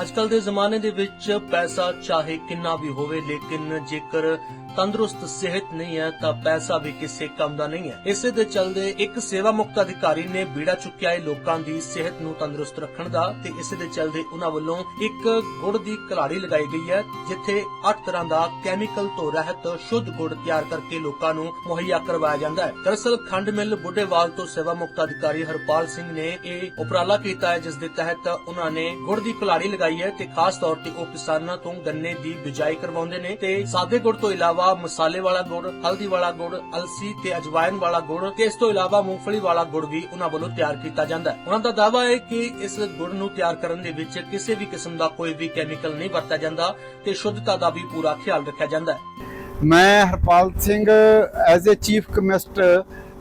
ਅੱਜਕੱਲ ਦੇ ਜ਼ਮਾਨੇ ਦੇ ਵਿੱਚ ਪੈਸਾ ਚਾਹੇ ਕਿੰਨਾ ਵੀ ਹੋਵੇ, ਲੇਕਿਨ ਜੇਕਰ ਤੰਦਰੁਸਤ ਸਿਹਤ ਨਹੀਂ ਹੈ, ਤਾਂ ਪੈਸਾ ਵੀ ਕਿਸੇ ਕੰਮ ਦਾ ਨਹੀਂ ਹੈ। ਇਸੇ ਦੇ ਚਲਦੇ ਇੱਕ ਸੇਵਾ ਮੁਕਤ ਅਧਿਕਾਰੀ ਨੇ ਬੀੜਾ ਚੁੱਕਿਆ ਹੈ ਲੋਕਾਂ ਦੀ ਸਿਹਤ ਨੂੰ ਤੰਦਰੁਸਤ ਰੱਖਣ ਦਾ ਤੇ ਇਸੇ ਦੇ ਚਲਦੇ ਉਹਨਾਂ ਵੱਲੋਂ ਇੱਕ ਗੁੜ ਦੀ ਕਲਾੜੀ ਲਗਾਈ ਗਈ ਹੈ, ਜਿੱਥੇ 8 ਤਰ੍ਹਾਂ ਦਾ ਕੈਮੀਕਲ ਤੋਂ ਰਹਿਤ ਸ਼ੁੱਧ ਗੁੜ ਤਿਆਰ ਕਰਕੇ ਲੋਕਾਂ ਨੂੰ ਮੁਹੱਈਆ ਕਰਵਾਇਆ ਜਾਂਦਾ ਹੈ। ਦਰਅਸਲ, ਖੰਡ ਮਿਲ ਬੁੱਢੇਵਾਲ ਤੋਂ ਸੇਵਾ ਮੁਕਤ ਅਧਿਕਾਰੀ ਹਰਪਾਲ ਸਿੰਘ ਨੇ ਇਹ ਉਪਰਾਲਾ ਕੀਤਾ ਹੈ, ਜਿਸ ਦੇ ਤਹਿਤ ਉਹਨਾਂ ਨੇ ਗੁੜ ਦੀ ਕਲਾੜੀ ਲਗਾਈ ਹੈ ਤੇ ਖਾਸ ਤੌਰ ਤੇ ਉਹ ਕਿਸਾਨਾਂ ਤੋਂ ਗੰਨੇ ਦੀ ਬਿਜਾਈ ਕਰਵਾਉਂਦੇ ਨੇ ਤੇ ਸਾਦੇ ਗੁੜ ਤੋਂ ਇਲਾਵਾ ਮਸਾਲੇ ਵਾਲਾ ਗੁੜ, ਹਲਦੀ ਵਾਲਾ ਗੁੜ, ਅਲਸੀ ਤੇ ਅਜਵਾਇਨ ਵਾਲਾ ਗੁੜ ਤੇ ਇਸ ਤੋਂ ਇਲਾਵਾ ਮੂੰਗਫਲੀ ਵਾਲਾ ਗੁੜ ਵੀ ਉਹਨਾਂ ਵੱਲੋਂ ਤਿਆਰ ਕੀਤਾ ਜਾਂਦਾ ਹੈ। ਉਹਨਾਂ ਦਾ ਦਾਅਵਾ ਹੈ ਕਿ ਇਸ ਗੁੜ ਨੂੰ ਤਿਆਰ ਕਰਨ ਦੇ ਵਿੱਚ ਕਿਸੇ ਵੀ ਕਿਸਮ ਦਾ ਕੋਈ ਵੀ ਕੈਮੀਕਲ ਨਹੀਂ ਵਰਤਿਆ ਜਾਂਦਾ ਤੇ ਸ਼ੁੱਧਤਾ ਦਾ ਵੀ ਪੂਰਾ ਖਿਆਲ ਰੱਖਿਆ ਜਾਂਦਾ ਹੈ। ਮੈਂ Harpal Singh as a chief chemist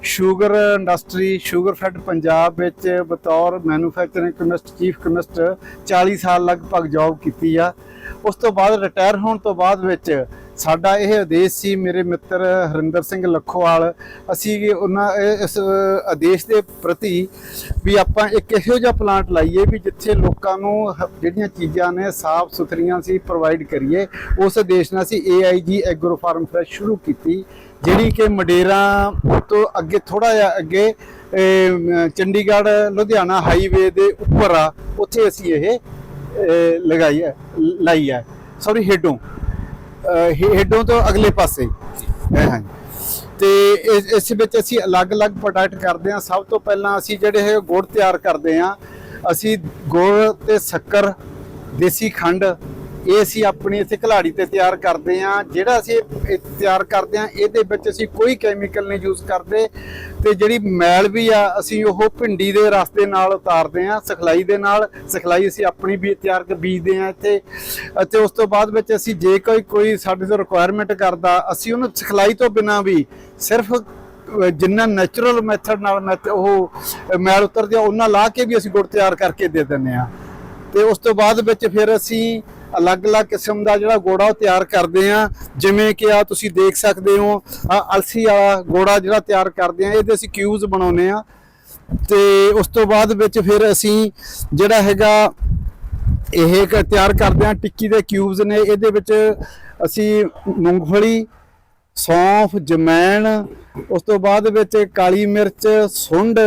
sugar industry, sugar fed Punjab ਵਿੱਚ ਬਤੌਰ ਮੈਨੂਫੈਕਚਰਿੰਗ ਕੈਮਿਸਟ ਚੀਫ ਕੈਮਿਸਟ 40 ਸਾਲ ਲਗਭਗ ਜੌਬ ਕੀਤੀ ਆ। ਉਸ ਤੋਂ ਬਾਅਦ ਰਿਟਾਇਰ ਹੋਣ ਤੋਂ ਬਾਅਦ ਵਿੱਚ ਸਾਡਾ ਇਹ ਆਦੇਸ਼ ਸੀ, ਮੇਰੇ ਮਿੱਤਰ ਹਰਿੰਦਰ ਸਿੰਘ ਲੱਖੋਵਾਲ, ਅਸੀਂ ਉਹਨਾਂ ਇਸ ਆਦੇਸ਼ ਦੇ ਪ੍ਰਤੀ ਵੀ ਆਪਾਂ ਇੱਕ ਇਹੋ ਜਿਹਾ ਪਲਾਂਟ ਲਾਈਏ ਵੀ ਜਿੱਥੇ ਲੋਕਾਂ ਨੂੰ ਹ- ਜਿਹੜੀਆਂ ਚੀਜ਼ਾਂ ਨੇ ਸਾਫ਼ ਸੁਥਰੀਆਂ ਸੀ ਪ੍ਰੋਵਾਈਡ ਕਰੀਏ, ਉਸ ਆਦੇਸ਼ ਨਾਲ ਅਸੀਂ AIG ਐਗਰੋ ਫਾਰਮ ਫਰੈਸ਼ ਸ਼ੁਰੂ ਕੀਤੀ, ਜਿਹੜੀ ਕਿ ਮਡੇਰਾ ਤੋਂ ਅੱਗੇ ਥੋੜਾ ਜਿਹਾ ਅੱਗੇ ਚੰਡੀਗੜ੍ਹ, ਲੁਧਿਆਣਾ ਹਾਈਵੇ ਦੇ ਉੱਪਰ ਆ, ਉੱਥੇ ਅਸੀਂ ਇਹ ਲਗਾਈ ਹੈ, ਲਾਈ ਹੈ। ਸੌਰੀ ਹੇਡੋਂ ਹੇਡੋਂ ਤੋਂ ਅਗਲੇ ਪਾਸੇ। ਇਹ ਹਾਂ ਤੇ ਇਸ ਇਸ ਵਿੱਚ ਅਸੀਂ ਅਲੱਗ-ਅਲੱਗ ਪ੍ਰੋਡਕਟ ਕਰਦੇ ਹਾਂ। ਸਭ ਤੋਂ ਪਹਿਲਾਂ ਅਸੀਂ ਜਿਹੜੇ ਹੈ ਗੁੜ ਤਿਆਰ ਕਰਦੇ ਹਾਂ ਅਸੀਂ ਗੁੜ ਤੇ ਸ਼ੱਕਰ ਦੇਸੀ ਖੰਡ ਇਹ ਅਸੀਂ ਆਪਣੀ ਇੱਥੇ ਘਲਾੜੀ ਤੇ ਤਿਆਰ ਕਰਦੇ ਹਾਂ। ਜਿਹੜਾ ਅਸੀਂ ਇਹ- ਤਿਆਰ ਕਰਦੇ ਹਾਂ, ਇਹਦੇ ਵਿੱਚ ਅਸੀਂ ਕੋਈ ਕੈਮੀਕਲ ਨਹੀਂ ਯੂਜ਼ ਕਰਦੇ। ਤੇ ਜਿਹੜੀ ਮੈਲ ਵੀ ਆ, ਅਸੀਂ ਉਹ ਭਿੰਡੀ ਦੇ ਰਸ ਦੇ ਨਾਲ ਉਤਾਰਦੇ ਹਾਂ, ਸਖਲਾਈ ਦੇ ਨਾਲ। ਸਖਲਾਈ ਅਸੀਂ ਆਪਣੀ ਵੀ ਤਿਆਰ ਕਰ ਬੀਜਦੇ ਹਾਂ ਇੱਥੇ। ਅਤੇ ਉਸ ਤੋਂ ਬਾਅਦ ਵਿੱਚ ਅਸੀਂ ਜੇ ਕੋਈ ਕੋਈ ਸਾਡੇ ਤੋਂ ਰਿਕੁਆਇਰਮੈਂਟ ਕਰਦਾ, ਅਸੀਂ ਉਹਨੂੰ ਸਖਲਾਈ ਤੋਂ ਬਿਨਾਂ ਵੀ ਸਿਰਫ ਜਿੰਨਾ ਨੈਚੁਰਲ ਮੈਥਡ ਨਾਲ ਮੈਥ ਉਹ ਮੈਲ ਉਤਰਦੇ ਆ ਉਹਨਾਂ ਲਾ ਕੇ ਵੀ ਅਸੀਂ ਗੁੜ ਤਿਆਰ ਕਰਕੇ ਦੇ ਦਿੰਦੇ ਆ ਤੇ ਉਸ ਤੋਂ ਬਾਅਦ ਵਿੱਚ ਫਿਰ ਅਸੀਂ ਅਲੱਗ-ਅਲੱਗ ਕਿਸਮ ਦਾ ਜਿਹੜਾ ਗੋੜਾ ਉਹ ਤਿਆਰ ਕਰਦੇ ਆ ਜਿਵੇਂ ਕਿ ਆ ਤੁਸੀਂ ਦੇਖ ਸਕਦੇ ਹੋ ਅਲਸੀ ਵਾਲਾ ਗੋੜਾ ਜਿਹੜਾ ਤਿਆਰ ਕਰਦੇ ਆ ਇਹਦੇ ਅਸੀਂ ਕਿਊਬਸ ਬਣਾਉਨੇ ਆ ਤੇ ਉਸ ਤੋਂ ਬਾਅਦ ਵਿੱਚ ਫਿਰ ਅਸੀਂ ਜਿਹੜਾ ਹੈਗਾ, ਇਹ ਇੱਕ ਤਿਆਰ ਕਰਦੇ ਆ ਟਿੱਕੀ ਦੇ ਕਿਊਬਸ ਨੇ। ਇਹਦੇ ਵਿੱਚ ਅਸੀਂ ਮੂੰਗਫਲੀ ਸੌਂਫ, ਜਮੈਣ, ਉਸ ਤੋਂ ਬਾਅਦ ਵਿੱਚ ਕਾਲੀ ਮਿਰਚ, ਸੁੰਡ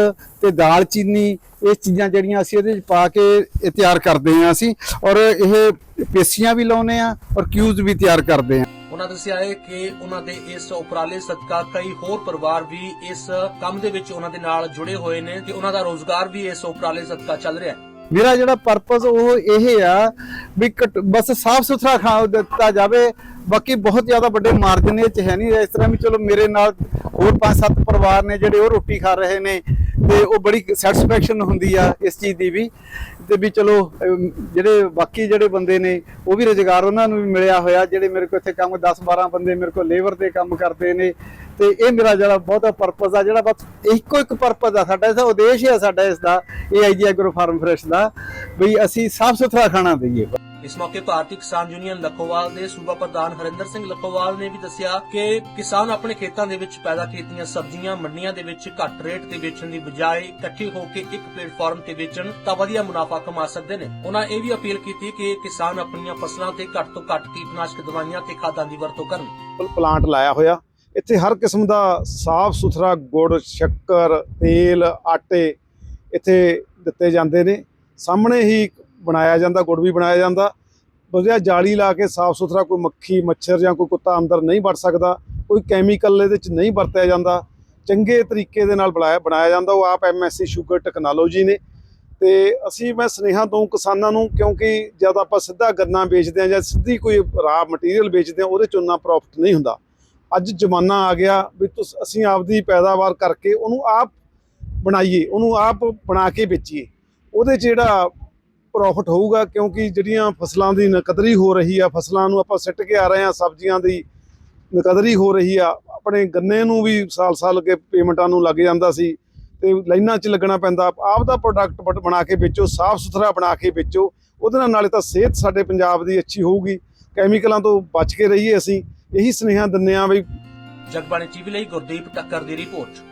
ਤੇ ਦਾਲਚੀਨੀ ਇਹ ਚੀਜ਼ਾਂ ਜਿਹੜੀਆਂ ਅਸੀਂ ਇਹਦੇ ਵਿੱਚ ਪਾ ਕੇ ਇਹ ਤਿਆਰ ਕਰਦੇ ਹਾਂ ਅਸੀਂ ਔਰ ਇਹ ਪੇਸੀਆਂ ਵੀ ਲਾਉਨੇ ਆ ਔਰ ਕਿਊਜ਼ ਵੀ ਤਿਆਰ ਕਰਦੇ ਆ ਉਹਨਾਂ ਦੱਸਿਆ ਹੈ ਕਿ ਉਹਨਾਂ ਦੇ ਇਸ ਉਪਰਾਲੇ ਸਦਕਾ ਕਈ ਹੋਰ ਪਰਿਵਾਰ ਵੀ ਇਸ ਕੰਮ ਦੇ ਵਿੱਚ ਉਹਨਾਂ ਦੇ ਨਾਲ ਜੁੜੇ ਹੋਏ ਨੇ ਤੇ ਉਹਨਾਂ ਦਾ ਰੋਜ਼ਗਾਰ ਵੀ ਇਸ ਉਪਰਾਲੇ ਸਦਕਾ ਚੱਲ ਰਿਹਾ ਹੈ। ਮੇਰਾ ਜਿਹੜਾ ਪਰਪਸ ਉਹ ਇਹ ਆ ਵੀ ਘੱਟ- ਬਸ ਸਾਫ਼ ਸੁਥਰਾ ਖਾ ਦਿੱਤਾ ਜਾਵੇ। ਬਾਕੀ ਬਹੁਤ ਜ਼ਿਆਦਾ ਵੱਡੇ ਮਾਰਜਨ ਇਹ ਚ ਹੈ ਨਹੀਂ। ਇਸ ਤਰ੍ਹਾਂ ਵੀ ਚਲੋ ਮੇਰੇ ਨਾਲ ਹੋਰ ਪੰਜ ਸੱਤ ਪਰਿਵਾਰ ਨੇ ਜਿਹੜੇ ਉਹ ਰੋਟੀ ਖਾ ਰਹੇ ਨੇ। ਤੇ ਉਹ ਬੜੀ ਸੈਟੀਸਫੈਕਸ਼ਨ ਹੁੰਦੀ ਆ ਇਸ ਚੀਜ਼ ਦੀ ਵੀ। ਤੇ ਵੀ ਚਲੋ ਜਿਹੜੇ ਬਾਕੀ ਜਿਹੜੇ ਬੰਦੇ ਨੇ, ਉਹ ਵੀ ਰੁਜ਼ਗਾਰ ਉਹਨਾਂ ਨੂੰ ਵੀ ਮਿਲਿਆ ਹੋਇਆ, ਜਿਹੜੇ ਮੇਰੇ ਕੋਲ ਇੱਥੇ ਕੰਮ 10 12 ਬੰਦੇ ਮੇਰੇ ਕੋਲ ਲੇਬਰ ਤੇ ਕੰਮ ਕਰਦੇ ਨੇ। ਤੇ ਇਹ ਮੇਰਾ ਜਿਹੜਾ ਬਹੁਤਾ ਪਰਪਸ ਆ, ਜਿਹੜਾ ਬਸ ਇੱਕੋ ਇੱਕ ਪਰਪਸ ਆ, ਸਾਡਾ ਇਹਦਾ ਉਦੇਸ਼ ਹੈ ਸਾਡਾ ਇਸ ਦਾ ਏਆਈਜੀ ਐਗਰੋ ਫਾਰਮ ਫਰੈਸ਼ ਦਾ, ਵੀ ਅਸੀਂ ਸਾਫ਼ ਸੁਥਰਾ ਖਾਣਾ ਦਈਏ ਇਸ ਮੌਕੇ ਭਾਰਤੀ ਕਿਸਾਨ ਯੂਨੀਅਨ ਲਖੋਵਾਲ ਦੇ ਸੂਬਾ ਪ੍ਰਧਾਨ ਹਰਿੰਦਰ ਸਿੰਘ ਲਖੋਵਾਲ ਨੇ ਵੀ ਦੱਸਿਆ ਕਿ ਕਿਸਾਨ ਆਪਣੇ ਖੇਤਾਂ ਦੇ ਵਿੱਚ ਪੈਦਾ ਕੀਤੀਆਂ ਸਬਜ਼ੀਆਂ ਮੰਡੀਆਂ ਦੇ ਵਿੱਚ ਘੱਟ ਰੇਟ ਤੇ ਵੇਚਣ ਦੀ ਬਜਾਏ ਇਕੱਠੇ ਹੋ ਕੇ ਇੱਕ ਪਲੇਟਫਾਰਮ ਤੇ ਵੇਚਣ ਤਾਂ ਵਧੀਆ ਮੁਨਾਫਾ ਕਮਾ ਸਕਦੇ ਨੇ। ਉਹਨਾਂ ਇਹ ਵੀ ਅਪੀਲ ਕੀਤੀ ਕਿ ਕਿਸਾਨ ਆਪਣੀਆਂ ਫਸਲਾਂ ਤੇ ਘੱਟ ਤੋਂ ਘੱਟ ਕੀਟਨਾਸ਼ਕ ਦਵਾਈਆਂ ਤੇ ਖਾਦਾਂ ਦੀ ਵਰਤੋਂ ਕਰਨ। ਪਲਾਂਟ ਲਾਇਆ ਹੋਇਆ। ਇੱਥੇ ਹਰ ਕਿਸਮ ਦਾ ਸਾਫ਼ ਸੁਥਰਾ ਗੁੜ, ਸ਼ੱਕਰ, ਤੇਲ, ਆਟੇ ਇੱਥੇ ਦਿੱਤੇ ਜਾਂਦੇ ਨੇ। ਸਾਹਮਣੇ ਹੀ ਬਣਾਇਆ ਜਾਂਦਾ, ਗੁੜ ਵੀ ਬਣਾਇਆ ਜਾਂਦਾ। ਵਧੀਆ ਜਾਲੀ ਲਾ ਕੇ ਸਾਫ਼ ਸੁਥਰਾ ਕੋਈ ਮੱਖੀ, ਮੱਛਰ ਜਾਂ ਕੋਈ ਕੁੱਤਾ ਅੰਦਰ ਨਹੀਂ ਵੜ ਸਕਦਾ, ਕੋਈ ਕੈਮੀਕਲ ਇਹਦੇ ਵਿੱਚ ਨਹੀਂ ਵਰਤਿਆ ਜਾਂਦਾ। ਚੰਗੇ ਤਰੀਕੇ ਦੇ ਨਾਲ ਬਣਾਇਆ ਬਣਾਇਆ ਜਾਂਦਾ। ਉਹ ਆਪ ਐਮਐਸਸੀ ਸ਼ੂਗਰ ਟੈਕਨੋਲੋਜੀ ਨੇ। ਤੇ ਅਸੀਂ ਮੈਂ ਸੁਨੇਹਾ ਦਊਂ ਕਿਸਾਨਾਂ ਨੂੰ, ਕਿਉਂਕਿ ਜਦ ਆਪਾਂ ਸਿੱਧਾ ਗੰਨਾ ਵੇਚਦੇ ਆ ਜਾਂ ਸਿੱਧੀ ਕੋਈ ਰਾ ਮਟੀਰੀਅਲ ਵੇਚਦੇ ਆ ਉਹਦੇ ਚ ਉਨਾ ਪ੍ਰੋਫਿਟ ਨਹੀਂ ਹੁੰਦਾ। ਅੱਜ ਜ਼ਮਾਨਾ ਆ ਗਿਆ ਵੀ ਤੁਸ, ਅਸੀਂ ਆਪਦੀ ਪੈਦਾਵਾਰ ਕਰਕੇ ਉਹਨੂੰ ਆਪ ਬਣਾਈਏ, ਉਹਨੂੰ ਆਪ ਬਣਾ ਕੇ ਵੇਚੀਏ। ਉਹਦੇ 'ਚ ਜਿਹੜਾ ਪ੍ਰੋਫਿਟ ਹੋਊਗਾ ਕਿਉਂਕਿ ਜਿਹੜੀਆਂ ਫਸਲਾਂ ਦੀ ਨਕਦਰੀ ਹੋ ਰਹੀ ਆ, ਫਸਲਾਂ ਨੂੰ ਆਪਾਂ ਸਿੱਟ ਕੇ ਆ ਰਹੇ ਆ ਸਬਜ਼ੀਆਂ ਦੀ ਨਕਦਰੀ ਹੋ ਰਹੀ ਆ, ਆਪਣੇ ਗੰਨੇ ਨੂੰ ਵੀ ਸਾਲ-ਸਾਲ ਅੱਗੇ ਪੇਮੈਂਟਾਂ ਨੂੰ ਲੱਗ ਜਾਂਦਾ ਸੀ ਤੇ ਲਾਈਨਾਂ 'ਚ ਲੱਗਣਾ ਪੈਂਦਾ। ਆਪ ਦਾ ਪ੍ਰੋਡਕਟ ਬਣਾ ਕੇ ਵੇਚੋ ਸਾਫ਼ ਸੁਥਰਾ ਬਣਾ ਕੇ ਵੇਚੋ, ਉਹਦੇ ਨਾਲ ਨਾਲੇ ਤਾਂ ਸਿਹਤ ਸਾਡੇ ਪੰਜਾਬ ਦੀ ਅੱਛੀ ਹੋਊਗੀ। ਕੈਮੀਕਲਾਂ ਤੋਂ ਬਚ ਕੇ ਰਹੀਏ ਅਸੀਂ। ਇਹੀ ਸੁਨੇਹਾ ਦਿੰਦੇ ਆ ਵੀ ਜਗਬਾਣੀ ਟੀਵੀ ਲਈ ਗੁਰਦੀਪ ਟੱਕਰ ਦੀ ਰਿਪੋਰਟ।